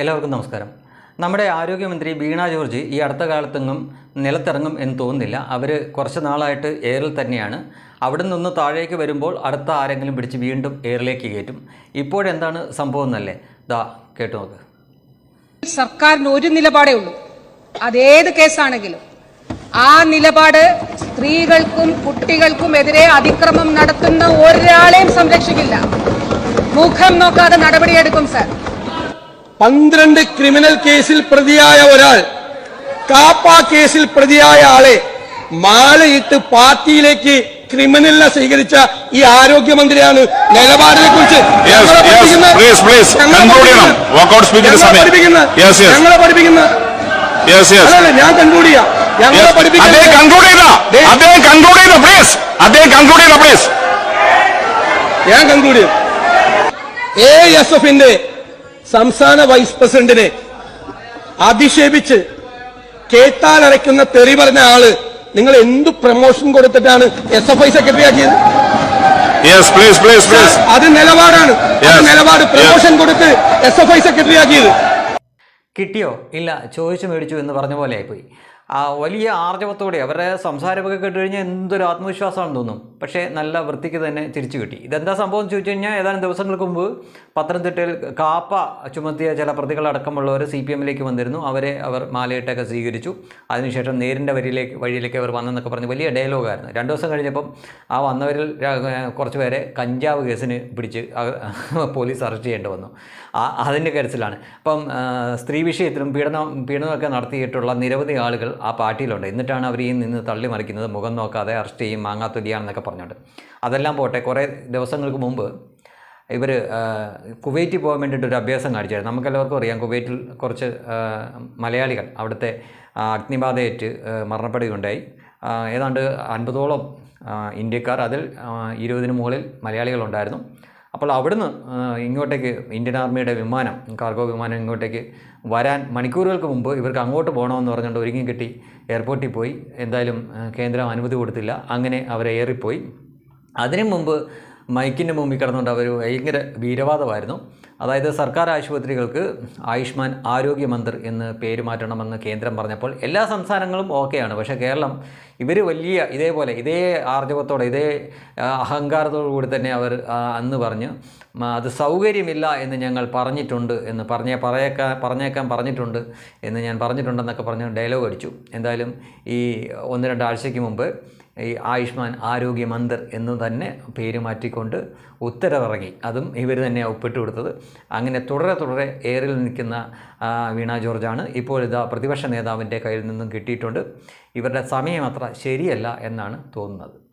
എല്ലാവർക്കും നമസ്കാരം. നമ്മുടെ ആരോഗ്യമന്ത്രി വീണ ജോർജ് ഈ അടുത്ത കാലത്തെങ്ങും നിലത്തിറങ്ങും എന്ന് തോന്നുന്നില്ല. അവർ കുറച്ച് നാളായിട്ട് എയറിൽ തന്നെയാണ്. അവിടെ നിന്ന് താഴേക്ക് വരുമ്പോൾ അടുത്ത ആരെങ്കിലും പിടിച്ച് വീണ്ടും എയറിലേക്ക് കയറ്റും. ഇപ്പോഴെന്താണ് സംഭവം എന്നല്ലേ? ദാ കേട്ടു നോക്ക്. സർക്കാരിന് ഒരു നിലപാടേ ഉള്ളൂ. അതേത് കേസാണെങ്കിലും. ആ നിലപാട് സ്ത്രീകൾക്കും കുട്ടികൾക്കും എതിരെ അതിക്രമം നടത്തുന്ന ഒരാളെയും സംരക്ഷിക്കില്ല. മുഖം നോക്കാതെ നടപടിയെടുക്കും സർ. പന്ത്രണ്ട് ക്രിമിനൽ കേസിൽ പ്രതിയായ ഒരാൾ കാപ്പ കേസിൽ പ്രതിയായ ആളെ മാലയിട്ട് പാർട്ടിയിലേക്ക് ക്രിമിനലിനെ സ്വീകരിച്ച ഈ ആരോഗ്യമന്ത്രിയാണ് നിലപാടിനെ കുറിച്ച്. ഞങ്ങളെ പഠിപ്പിക്കുന്ന അല്ലല്ല ഞാൻ കൺക്ലൂഡ് ചെയ്യാം. ഞങ്ങളെ പഠിപ്പിക്കുന്ന ഞാൻ കൺക്ലൂഡ് ചെയ്യാം. എ എസ് എഫിന്റെ സംസ്ഥാന വൈസ് പ്രസിഡന്റിനെ അധിക്ഷേപിച്ച് കേട്ടാൽ അരയ്ക്കുന്ന തെറി പറഞ്ഞ ആൾ നിങ്ങൾ എന്ത് പ്രൊമോഷൻ കൊടുത്തിട്ടാണ് എസ് എഫ് ഐ സെക്രട്ടറി ആക്കിയത്? യെസ് പ്ലീസ് പ്ലീസ് പ്ലീസ് അത് നിലപാടാണ്. നിലപാട് പ്രൊമോഷൻ കൊടുത്ത് എസ് എഫ് ഐ സെക്രട്ടറി ആക്കിയത്. കിട്ടിയോ? ഇല്ല ചോദിച്ചു മേടിച്ചു എന്ന് പറഞ്ഞ പോലെ ആയിപ്പോയി. വലിയ ആർജവത്തോടെ അവരുടെ സംസാരമൊക്കെ കേട്ട് കഴിഞ്ഞാൽ എന്തൊരു ആത്മവിശ്വാസമാണെന്ന് തോന്നും. പക്ഷേ നല്ല വൃത്തിക്ക് തന്നെ തിരിച്ചു കിട്ടി. ഇതെന്താ സംഭവം എന്ന് ചോദിച്ചു കഴിഞ്ഞാൽ ഏതാനും ദിവസങ്ങൾക്ക് മുമ്പ് പത്തനംതിട്ടയിൽ കാപ്പ ചുമത്തിയ ചില പ്രതികളടക്കമുള്ളവർ സി പി എമ്മിലേക്ക് വന്നിരുന്നു. അവരെ അവർ മാലയിട്ടൊക്കെ സ്വീകരിച്ചു. അതിനുശേഷം നേരിന്റെ വരിയിലേക്ക് വഴിയിലേക്ക് അവർ വന്നെന്നൊക്കെ പറഞ്ഞ് വലിയ ഡയലോഗായിരുന്നു. രണ്ട് ദിവസം കഴിഞ്ഞപ്പം ആ വന്നവരിൽ കുറച്ച് പേരെ കഞ്ചാവ് കേസിന് പിടിച്ച് പോലീസ് അറസ്റ്റ് ചെയ്യേണ്ടി വന്നു. ആ- അതിന്റെ കരുത്തിലാണ് അപ്പം സ്ത്രീ വിഷയത്തിലും പീഡനം പീഡനമൊക്കെ നടത്തിയിട്ടുള്ള നിരവധി ആളുകൾ ആ പാർട്ടിയിലുണ്ട് എന്നിട്ടാണ് അവർ ഈ നിന്ന് തള്ളി മറിക്കുന്നത് മുഖം നോക്കാതെ അറസ്റ്റ് ചെയ്യും മാങ്ങാത്തൊലിയാണെന്നൊക്കെ പറഞ്ഞുകൊണ്ട്. അതെല്ലാം പോട്ടെ കുറേ ദിവസങ്ങൾക്ക് മുമ്പ് ഇവർ കുവൈറ്റിൽ പോകാൻ വേണ്ടിയിട്ട് ഒരു അഭ്യാസം കാണിച്ചായിരുന്നു. നമുക്കെല്ലാവർക്കും അറിയാം കുവൈറ്റിൽ കുറച്ച് മലയാളികൾ അവിടുത്തെ അഗ്നിബാധയേറ്റ് മരണപ്പെടുകയുണ്ടായി. ഏതാണ്ട് അൻപതോളം ഇന്ത്യക്കാർ അതിൽ ഇരുപതിന് മുകളിൽ മലയാളികളുണ്ടായിരുന്നു. അപ്പോൾ അവിടുന്ന് ഇങ്ങോട്ടേക്ക് ഇന്ത്യൻ ആർമിയുടെ വിമാനം കാർഗോ വിമാനം ഇങ്ങോട്ടേക്ക് വരാൻ മണിക്കൂറുകൾക്ക് മുമ്പ് ഇവർക്ക് അങ്ങോട്ട് പോകണമെന്ന് പറഞ്ഞുകൊണ്ട് ഒരുങ്ങി കിട്ടി. എയർപോർട്ടിൽ പോയി. എന്തായാലും കേന്ദ്രം അനുമതി കൊടുത്തില്ല. അങ്ങനെ അവർ ഏറിപ്പോയി. അതിനു മുമ്പ് മൈക്കിന്റെ മുമ്പിൽ കിടന്നുകൊണ്ട് അവർ ഭയങ്കര വീരവാദമായിരുന്നു. അതായത് സർക്കാർ ആശുപത്രികൾക്ക് ആയുഷ്മാൻ ആരോഗ്യ മന്ദിർ എന്ന് പേര് മാറ്റണമെന്ന് കേന്ദ്രം പറഞ്ഞപ്പോൾ എല്ലാ സംസ്ഥാനങ്ങളും ഓക്കെയാണ്. പക്ഷേ കേരളം ഇവർ വലിയ ഇതേപോലെ ഇതേ ആർജവത്തോടെ ഇതേ അഹങ്കാരത്തോടു കൂടി തന്നെ അവർ അന്ന് പറഞ്ഞു അത് സൗകര്യമില്ല എന്ന് ഞങ്ങൾ പറഞ്ഞിട്ടുണ്ട് എന്ന് പറഞ്ഞേ പറയേക്കാൻ പറഞ്ഞേക്കാൻ പറഞ്ഞിട്ടുണ്ട് എന്ന് ഞാൻ പറഞ്ഞിട്ടുണ്ടെന്നൊക്കെ പറഞ്ഞ് ഡയലോഗ് അടിച്ചു. എന്തായാലും ഈ ഒന്ന് രണ്ടാഴ്ചയ്ക്ക് മുമ്പ് ഈ ആയുഷ്മാൻ ആരോഗ്യ മന്ദിർ എന്ന് തന്നെ പേര് മാറ്റിക്കൊണ്ട് ഉത്തരവിറങ്ങി. അതും ഇവർ തന്നെ ഒപ്പിട്ട് കൊടുത്തത്. അങ്ങനെ തുടരെ തുടരെ എയറിൽ നിൽക്കുന്ന വീണ ജോർജാണ്. ഇപ്പോൾ ഇതാ പ്രതിപക്ഷ നേതാവിന്റെ കയ്യിൽ നിന്നും കിട്ടിയിട്ടുണ്ട്. ഇവരുടെ സമയം അത്ര ശരിയല്ല എന്നാണ് തോന്നുന്നത്.